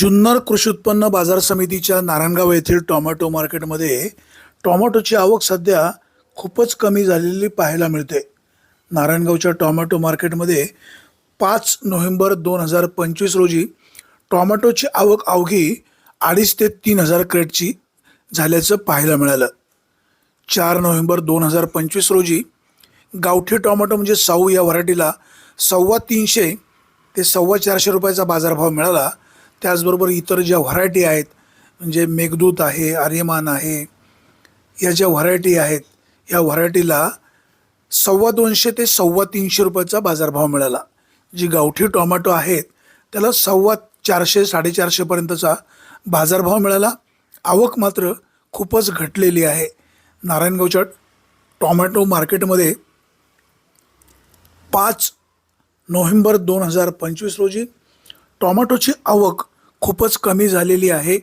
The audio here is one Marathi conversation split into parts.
जुन्नर कृषी उत्पन्न बाजार समितीच्या नारायणगाव येथील टोमॅटो मार्केटमध्ये टोमॅटोची आवक सध्या खूपच कमी झालेली पाहायला मिळते. नारायणगावच्या टॉमॅटो मार्केटमध्ये पाच नोव्हेंबर दोन हजार पंचवीस रोजी टॉमॅटोची आवक अवघी अडीच ते तीन हजार क्रेटची झाल्याचं पाहायला मिळालं. चार नोव्हेंबर दोन हजार पंचवीस रोजी गावठी टोमॅटो म्हणजे साऊ या व्हरायटीला सव्वा तीनशे ते सव्वा चारशे रुपयाचा बाजारभाव मिळाला. त्याचबरोबर इतर ज्या व्हरायटी आहेत म्हणजे मेघदूत आहे आर्यमान आहे या ज्या व्हरायटी आहेत या व्हरायटीला सव्वा दोनशे ते सव्वा तीनशे रुपयाचा बाजारभाव मिळाला. जी गावठी टोमॅटो आहेत त्याला सव्वा चारशे साडेचारशेपर्यंतचा बाजारभाव मिळाला. आवक मात्र खूपच घटलेली आहे. नारायणगावच्या टोमॅटो मार्केटमध्ये पाच नोव्हेंबर दोन हजार पंचवीस रोजी टोमॅटोची आवक खूपच कमी झालेली आहे.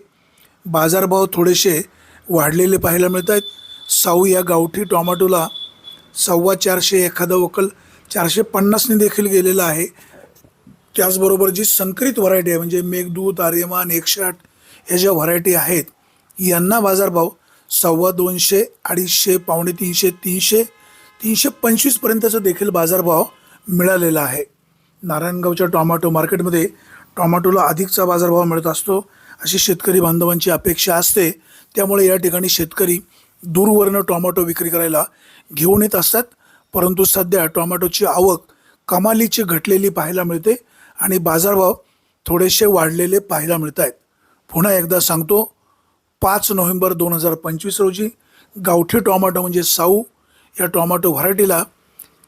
बाजारभाव थोडेसे वाढलेले पाहायला मिळत आहेत साऊ या गावठी टोमॅटोला सव्वा चारशे एखादा वकल चारशे पन्नासने देखील गेलेला आहे. त्याचबरोबर जी संकरित व्हरायटी आहे म्हणजे मेघदूत आर्यमान एकशे आठ ह्या ज्या व्हरायटी आहेत यांना बाजारभाव सव्वा दोनशे अडीचशे पावणे तीनशे तीनशे तीनशे पंचवीसपर्यंतचा देखील बाजारभाव मिळालेला आहे. नारायणगावच्या टॉमॅटो मार्केटमध्ये टोमॅटोला अधिकचा बाजारभाव मिळत असतो. अशी शेतकरी बांधवांची अपेक्षा असते. त्यामुळे या ठिकाणी शेतकरी दूरवरनं टोमॅटो विक्री करायला घेऊन येत असतात. परंतु सध्या टोमॅटोची आवक कमालीची घटलेली पाहायला मिळते आणि बाजारभाव थोडेसे वाढलेले पाहायला मिळत आहेत. पुन्हा एकदा सांगतो पाच नोव्हेंबर दोन हजार पंचवीस रोजी गावठी टोमॅटो म्हणजे साऊ या टोमॅटो व्हरायटीला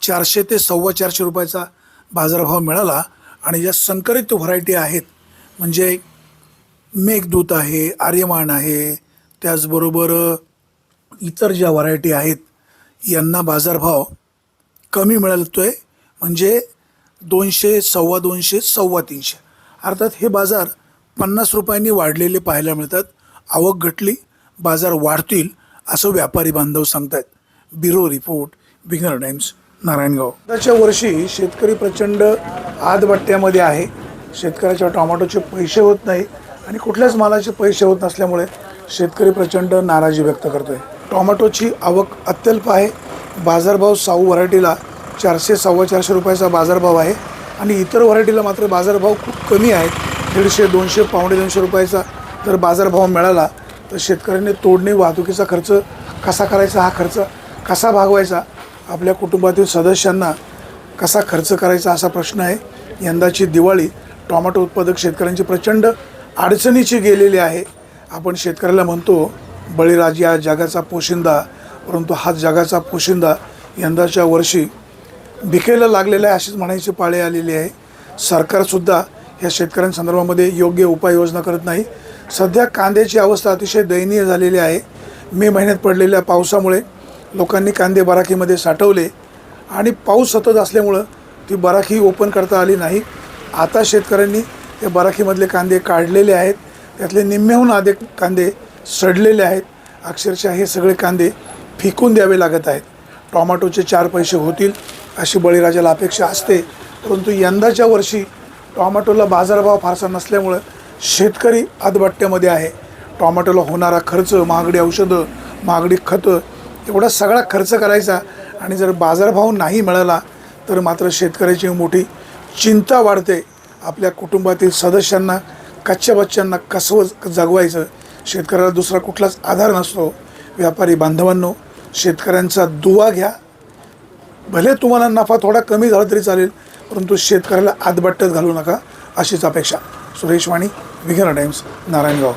चारशे ते सव्वा चारशे रुपयाचा बाजारभाव मिळाला. आणि ज्या संकरित व्हरायटी आहेत म्हणजे मेघदूत आहे आर्यमान आहे त्याचबरोबर इतर ज्या व्हरायटी आहेत यांना बाजारभाव कमी मिळतो आहे म्हणजे दोनशे सव्वा दोनशे सव्वा तीनशे. अर्थात हे बाजार पन्नास रुपयांनी वाढलेले पाहायला मिळतात. आवक घटली बाजार वाढतील असं व्यापारी बांधव सांगतायत. ब्युरो रिपोर्ट बिगनर टाइम्स. नारायणगाव. त्याच्या वर्षी शेतकरी प्रचंड आदबट्ट्यामध्ये आहे. शेतकऱ्याच्या टोमॅटोचे पैसे होत नाही आणि कुठल्याच मालाचे पैसे होत नसल्यामुळे शेतकरी प्रचंड नाराजी व्यक्त करतो आहे टोमॅटोची आवक अत्यल्प आहे. बाजारभाव साऊ व्हरायटीला चारशे सव्वा चारशे रुपयाचा बाजारभाव आहे आणि इतर व्हरायटीला मात्र बाजारभाव खूप कमी आहे दीडशे दोनशे पावणे दोनशे रुपयाचा जर बाजारभाव मिळाला तर शेतकऱ्यांनी तोडणी वाहतुकीचा खर्च कसा करायचा हा खर्च कसा भागवायचा आपल्या कुटुंबातील सदस्यांना कसा खर्च करायचा असा प्रश्न आहे. यंदाची दिवाळी टॉमॅटो उत्पादक शेतकऱ्यांची प्रचंड अडचणीची गेलेली आहे. आपण शेतकऱ्याला म्हणतो बळीराज या जगाचा पोशिंदा. परंतु हा जगाचा पोशिंदा यंदाच्या वर्षी भिकेला लागलेला आहे अशीच म्हणायची पाळी आलेली आहे. सरकारसुद्धा या शेतकऱ्यांसंदर्भामध्ये योग्य उपाययोजना करत नाही. सध्या कांद्याची अवस्था अतिशय दयनीय झालेली आहे. मे महिन्यात पडलेल्या पावसामुळे लोकांनी कांदे बराखीमध्ये साठवले आणि पाऊस सतत असल्यामुळं ती बराखी ओपन करता आली नाही. आता शेतकऱ्यांनी या बराखीमधले कांदे काढलेले आहेत. त्यातले निम्म्याहून आधे कांदे सडलेले आहेत. अक्षरशः हे सगळे कांदे फेकून द्यावे लागत आहेत. टोमॅटोचे चार पैसे होतील अशी बळीराजाला अपेक्षा असते. परंतु यंदाच्या वर्षी टोमॅटोला बाजारभाव फारसा नसल्यामुळं शेतकरी आदबट्ट्यामध्ये आहे. टॉमॅटोला होणारा खर्च महागडी औषधं महागडी खतं तेवढा सगळा खर्च करायचा आणि जर बाजारभाव नाही मिळाला तर मात्र शेतकऱ्याची मोठी चिंता वाढते. आपल्या कुटुंबातील सदस्यांना कच्च्या बच्च्यांना कसं जगवायचं? शेतकऱ्याला दुसरा कुठलाच आधार नसतो. व्यापारी बांधवांनो शेतकऱ्यांचा दुवा घ्या. भले तुम्हाला नफा थोडा कमी झाला तरी चालेल परंतु शेतकऱ्याला आदबट्ट्यात घालू नका. अशीच अपेक्षा. सुरेश वाणी विघेरा टाइम्स नारायणगाव.